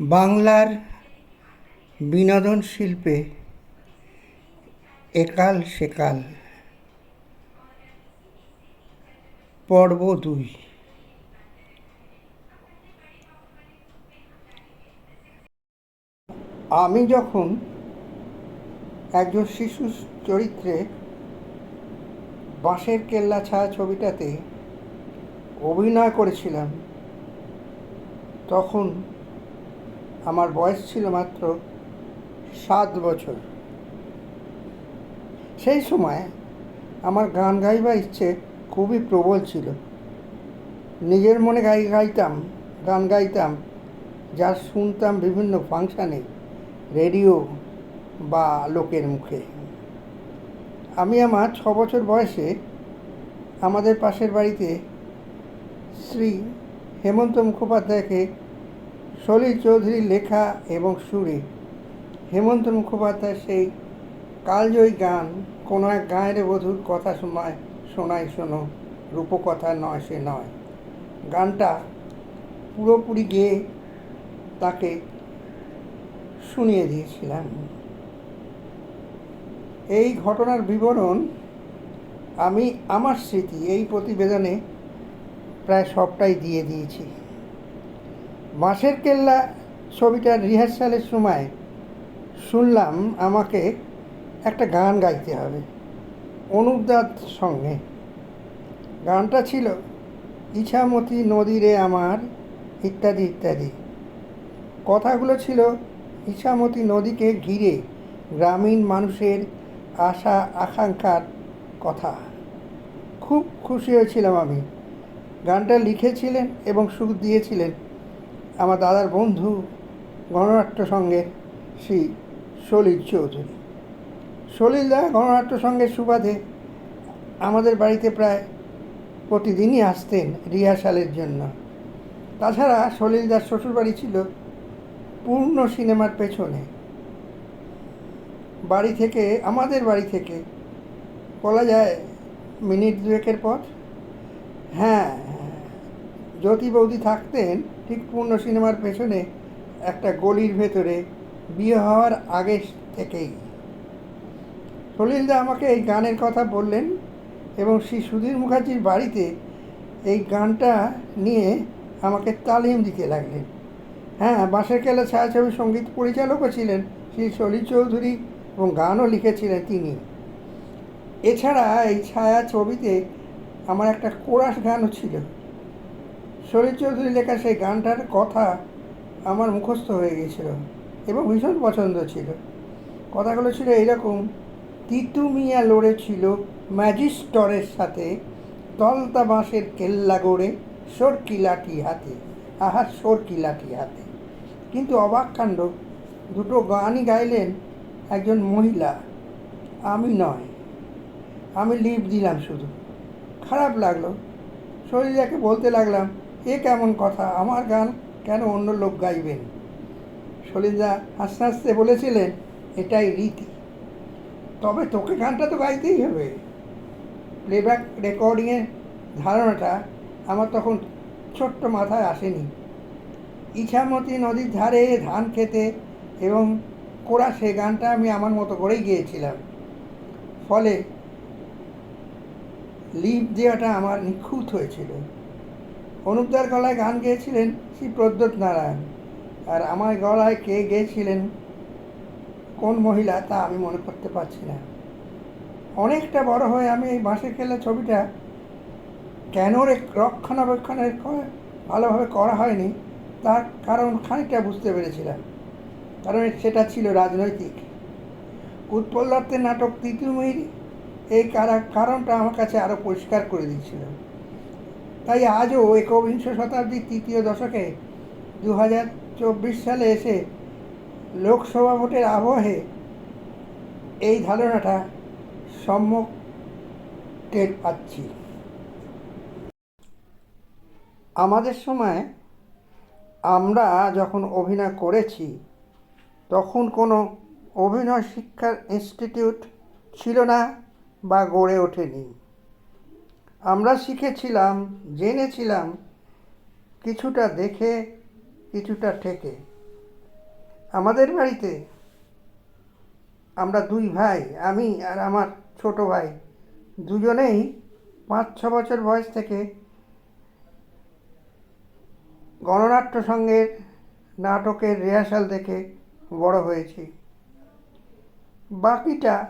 বাংলার বিনোদন শিল্পে একাল সেকাল। পর্ব দুই। আমি যখন একজন শিশু চরিত্রে বাঁশের কেল্লা ছায়া ছবিটাতে অভিনয় করেছিলাম, তখন আমার বয়স ছিল মাত্র সাত বছর। সেই সময় আমার গান গাইবার ইচ্ছে খুবই প্রবল ছিল। নিজের মনে গাই গাইতাম, গান গাইতাম, যা শুনতাম বিভিন্ন ফাংশানে, রেডিও বা লোকের মুখে। আমি আমার ছ বছর বয়সে আমাদের পাশের বাড়িতে শ্রী হেমন্ত মুখোপাধ্যায়কে সলিল চৌধুরীর লেখা এবং সুরে হেমন্ত মুখোপাধ্যায় সেই কালজয়ী গান কোনো এক গায়ের বধুর কথা শোনায় শোনাই শোনো, রূপকথা নয় সে নয়। গানটা পুরোপুরি গেয়ে তাকে শুনিয়ে দিয়েছিলাম। এই ঘটনার বিবরণ আমি, আমার স্মৃতি, এই প্রতিবেদনে প্রায় সবটাই দিয়ে দিয়েছি। বাঁশের কেল্লা ছবিটার রিহার্সালের সময় শুনলাম আমাকে একটা গান গাইতে হবে অনুপদার সঙ্গে। গানটা ছিল, ইছামতি নদীরে আমার, ইত্যাদি ইত্যাদি। কথাগুলো ছিল, ইছামতি নদীকে ঘিরে গ্রামীণ মানুষের আশা, আকাঙ্ক্ষার কথা। খুব খুশি হয়েছিলাম আমি। গানটা লিখেছিলেন এবং সুর দিয়েছিলেন। আমার দাদার বন্ধু গণনাট্য সঙ্গের শ্রী সলিল চৌধুরী। সলিলদা গণনাট্য সঙ্গের সুবাদে আমাদের বাড়িতে প্রায় প্রতিদিনই আসতেন রিহার্সালের জন্য। তাছাড়া সলিলদার শ্বশুরবাড়ি ছিল পূর্ণ সিনেমার পেছনে। বাড়ি থেকে, আমাদের বাড়ি থেকে, বলা যায় মিনিট দুয়েকের পথ? হ্যাঁ জ্যোতি বৌদি থাকতেন ঠিক পূর্ণ সিনেমার পেছনে একটা গলির ভেতরে, বিয়ে হওয়ার আগে থেকেই। সলিলদা আমাকে এই গানের কথা বললেন এবং শ্রী সুধীর মুখার্জির বাড়িতে এই গানটা নিয়ে আমাকে তালিম দিতে লাগলেন। হ্যাঁ বাঁশের কেলা ছায়াছবি, সংগীত পরিচালকও ছিলেন শ্রী সলিল চৌধুরী এবং গানও লিখেছিলেন তিনি। এছাড়া এই ছায়া ছবিতে আমার একটা কোরাস গানও ছিল। সলিল চৌধুরী লেখা সেই গানটার কথা আমার মুখস্থ হয়ে গিয়েছিল এবং ভীষণ পছন্দ ছিল। কথাগুলো ছিল এইরকম, তিতু মিয়া লড়েছিল ম্যাজিস্টরের সাথে তলতা বাঁশের কেল্লা গড়ে সরকি লাঠি হাতে। আহার সরকি লাঠি হাতে। কিন্তু অবাক কাণ্ড, দুটো গানই গাইলেন একজন মহিলা। আমি নয়, আমি লিপ দিলাম শুধু। খারাপ লাগল। শরীরাকে বলতে লাগলাম এ কেমন কথা? আমার গান কেন অন্য লোক গাইবেন? সলিদা হাসতে হাসতে বলেছিলেন, এটাই রীতি। তবে তোকে গানটা তো গাইতেই হবে। প্লেব্যাক রেকর্ডিংয়ের ধারণাটা আমার তখন ছোট্ট মাথায় আসেনি। ইছামতি নদীর ধারে ধান খেতে এবং কোরা সে গানটা আমি আমার মতো করেই গিয়েছিলাম। ফলে লিপ দেওয়াটা আমার নিখুঁত হয়েছিল। অনুপদার গলায় গান গেয়েছিলেন শ্রী প্রদ্যোৎ নারায়ণ। আর আমার গলায় কে গেয়েছিলেন? কোন মহিলা তা আমি মনে করতে পারছি না। অনেকটা বড় হয়ে আমি এই বাঁশের খেলা ছবিটা কেন রক্ষণাবেক্ষণের ভালোভাবে করা হয়নি, তার কারণ খানিকটা বুঝতে পেরেছিলাম। কারণ সেটা ছিল রাজনৈতিক। উৎপল দত্তের নাটক তিতুমির এই কারণটা আমার কাছে আরও পরিষ্কার করে দিয়েছিল। তাই আজও একবিংশ শতাব্দীর তৃতীয় দশকে দু হাজার চব্বিশ সালে এসে লোকসভা ভোটের আবহে এই ধারণাটা সম্যক টের পাচ্ছি। আমাদের সময় আমরা যখন অভিনয় করেছি, তখন কোনো অভিনয় শিক্ষার ইনস্টিটিউট ছিল না বা গড়ে ওঠেনি। আমরা শিখেছিলাম, জেনেছিলাম, কিছুটা দেখে, কিছুটা ঠেকে। আমাদের বাড়িতে আমরা দুই ভাই, আমি আর আমার ছোট ভাই, দুজনেই পাঁচ ছ বছর বয়স থেকে গণনাট্য সঙ্গের নাটকের রিহার্সাল দেখে বড় হয়েছি। বাকিটা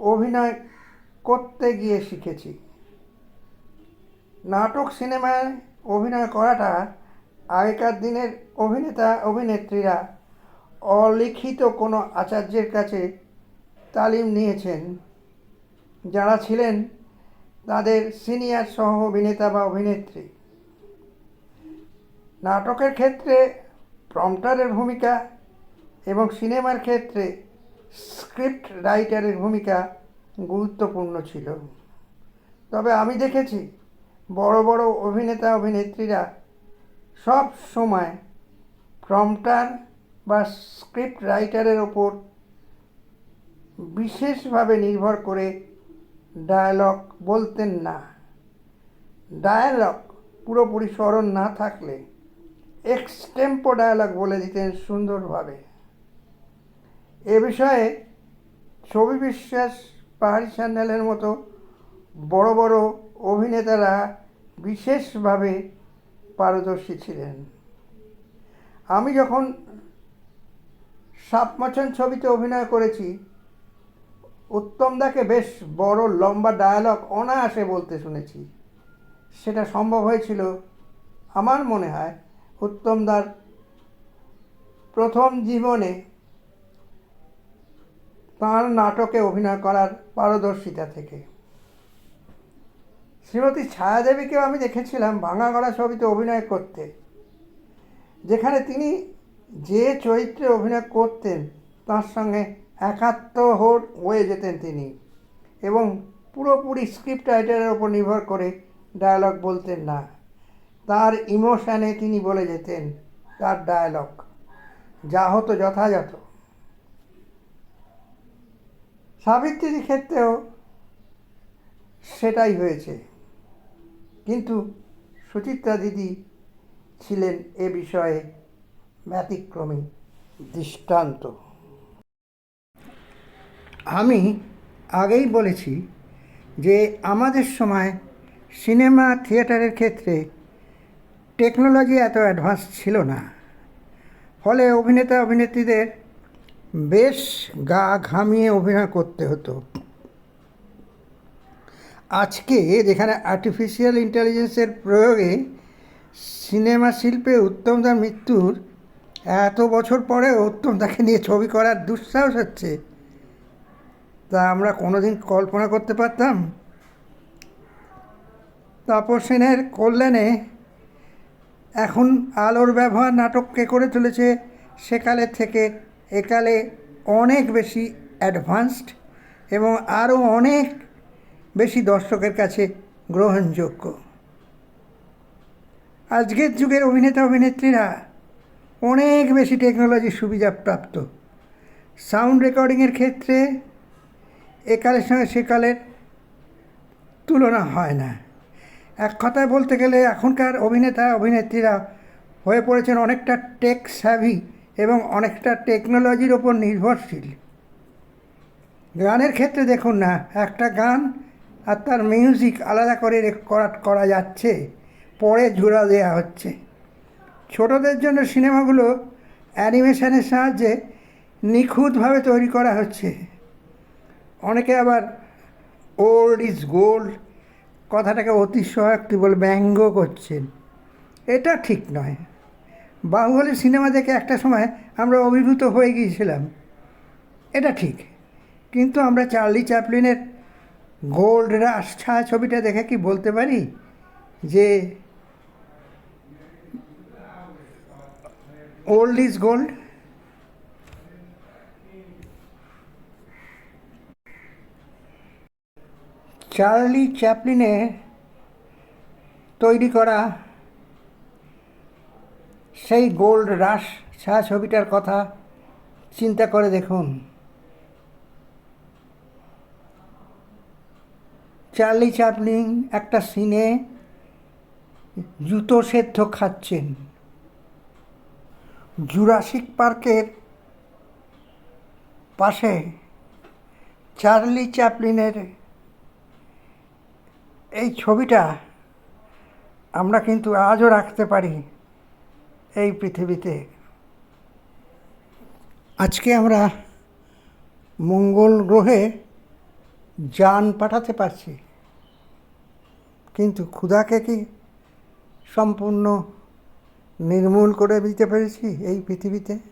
অভিনয় করতে গিয়ে শিখেছি। নাটক সিনেমায় অভিনয় করাটা আগেকার দিনের অভিনেতা, অভিনেত্রীরা অলিখিত কোনো আচার্যের কাছে তালিম নিয়েছেন। যারা ছিলেন তাদের সিনিয়র সহ অভিনেতা বা অভিনেত্রী। নাটকের ক্ষেত্রে প্রম্পটারের ভূমিকা এবং সিনেমার ক্ষেত্রে স্ক্রিপ্ট রাইটারের ভূমিকা গুরুত্বপূর্ণ ছিল। তবে আমি দেখেছি বড় বড় অভিনেতা, অভিনেত্রীরা সব সময় প্রম্পটার বা স্ক্রিপ্ট রাইটারের ওপর বিশেষভাবে নির্ভর করে ডায়ালগ বলতেন না। ডায়ালগ পুরোপুরি স্মরণ না থাকলে এক্সটেম্পো ডায়ালগ বলে দিতেন সুন্দরভাবে। এ বিষয়ে ছবি বিশ্বাস, পাহাড়ি স্যান্ডেলের মতো বড় বড় অভিনেতারা বিশেষভাবে পারদর্শী ছিলেন। আমি যখন সাপমাছন ছবিতে অভিনয় করেছি উত্তমদাকে বেশ বড় লম্বা ডায়ালগ অনায়াসে বলতে শুনেছি। সেটা সম্ভব হয়েছিল, আমার মনে হয় উত্তমদার প্রথম জীবনে তাঁর নাটকে অভিনয় করার পারদর্শিতা থেকে। শ্রীমতী ছায়াদেবীকেও আমি দেখেছিলাম ভাঙাগড়া ছবিতে অভিনয় করতে। যেখানে তিনি যে চরিত্রে অভিনয় করতেন, তার সঙ্গে একাত্ম হয়ে যেতেন তিনি এবং পুরোপুরি স্ক্রিপ্ট রাইটারের ওপর নির্ভর করে ডায়ালগ বলতেন না। তার ইমোশানে তিনি বলে যেতেন, তার ডায়ালগ যা হতো যথাযথ। সাবিত্রীর ক্ষেত্রেও সেটাই হয়েছে। কিন্তু সুচিত্রা দিদি ছিলেন এ বিষয়ে ব্যতিক্রমী, দৃষ্টান্ত। আমি আগেই বলেছি যে আমাদের সময় সিনেমা থিয়েটারের ক্ষেত্রে টেকনোলজি এত অ্যাডভান্স ছিল না। ফলে অভিনেতা অভিনেত্রীদের বেশ গা ঘামিয়ে অভিনয় করতে হতো। আজকে যেখানে আর্টিফিশিয়াল ইন্টেলিজেন্সের প্রয়োগে সিনেমা শিল্পে উত্তমদার মৃত্যুর এত বছর পরে উত্তমদাকে নিয়ে ছবি করার দুঃসাহস হচ্ছে। তা আমরা কোনোদিন কল্পনা করতে পারতাম? তাপস সেনের কল্যাণে এখন আলোর ব্যবহার নাটককে করে তুলেছে সেকালের থেকে একালে অনেক বেশি অ্যাডভান্সড এবং আরও অনেক বেশি দর্শকের কাছে গ্রহণযোগ্য। আজকের যুগের অভিনেতা অভিনেত্রীরা অনেক বেশি টেকনোলজির সুবিধাপ্রাপ্ত সাউন্ড রেকর্ডিংয়ের ক্ষেত্রে একালের সঙ্গে সেকালের তুলনা হয় না। এক কথায় বলতে গেলে এখনকার অভিনেতা, অভিনেত্রীরা হয়ে পড়েছেন অনেকটা টেক স্যাভি এবং অনেকটা টেকনোলজির ওপর নির্ভরশীল। গানের ক্ষেত্রে দেখুন না, একটা গান আর তার মিউজিক আলাদা করে রেকর্ড করা যাচ্ছে। পরে জোড়া দেওয়া হচ্ছে। ছোটদের জন্য সিনেমাগুলো অ্যানিমেশনের সাহায্যে নিখুঁতভাবে তৈরি করা হচ্ছে। অনেকে আবার ওল্ড ইজ গোল্ড কথাটাকে অতিশয়োক্তি বলে ব্যঙ্গ করছেন। এটা ঠিক নয়। বাহুবলী সিনেমা দেখে একটা সময় আমরা অভিভূত হয়ে গিয়েছিলাম। এটা ঠিক। কিন্তু আমরা চার্লি চ্যাপলিনের গোল্ড রাশ ছায়া ছবিটা দেখে কি বলতে পারি? যে ওল্ড ইজ গোল্ড। চার্লি চ্যাপলিনের তৈরি করা সেই গোল্ড রাশ ছায়া ছবিটার কথা চিন্তা করে দেখুন। চার্লি চ্যাপলিন একটা সিনে জুতো সেদ্ধ খাচ্ছেন। জুরাসিক পার্কের পাশে চার্লি চ্যাপলিনের এই ছবিটা আমরা কিন্তু আজও রাখতে পারি এই পৃথিবীতে। আজকে আমরা মঙ্গল গ্রহে যান পাঠাতে পারছি। কিন্তু ক্ষুধাকে কি সম্পূর্ণ নির্মূল করে দিতে পেরেছি এই পৃথিবীতে?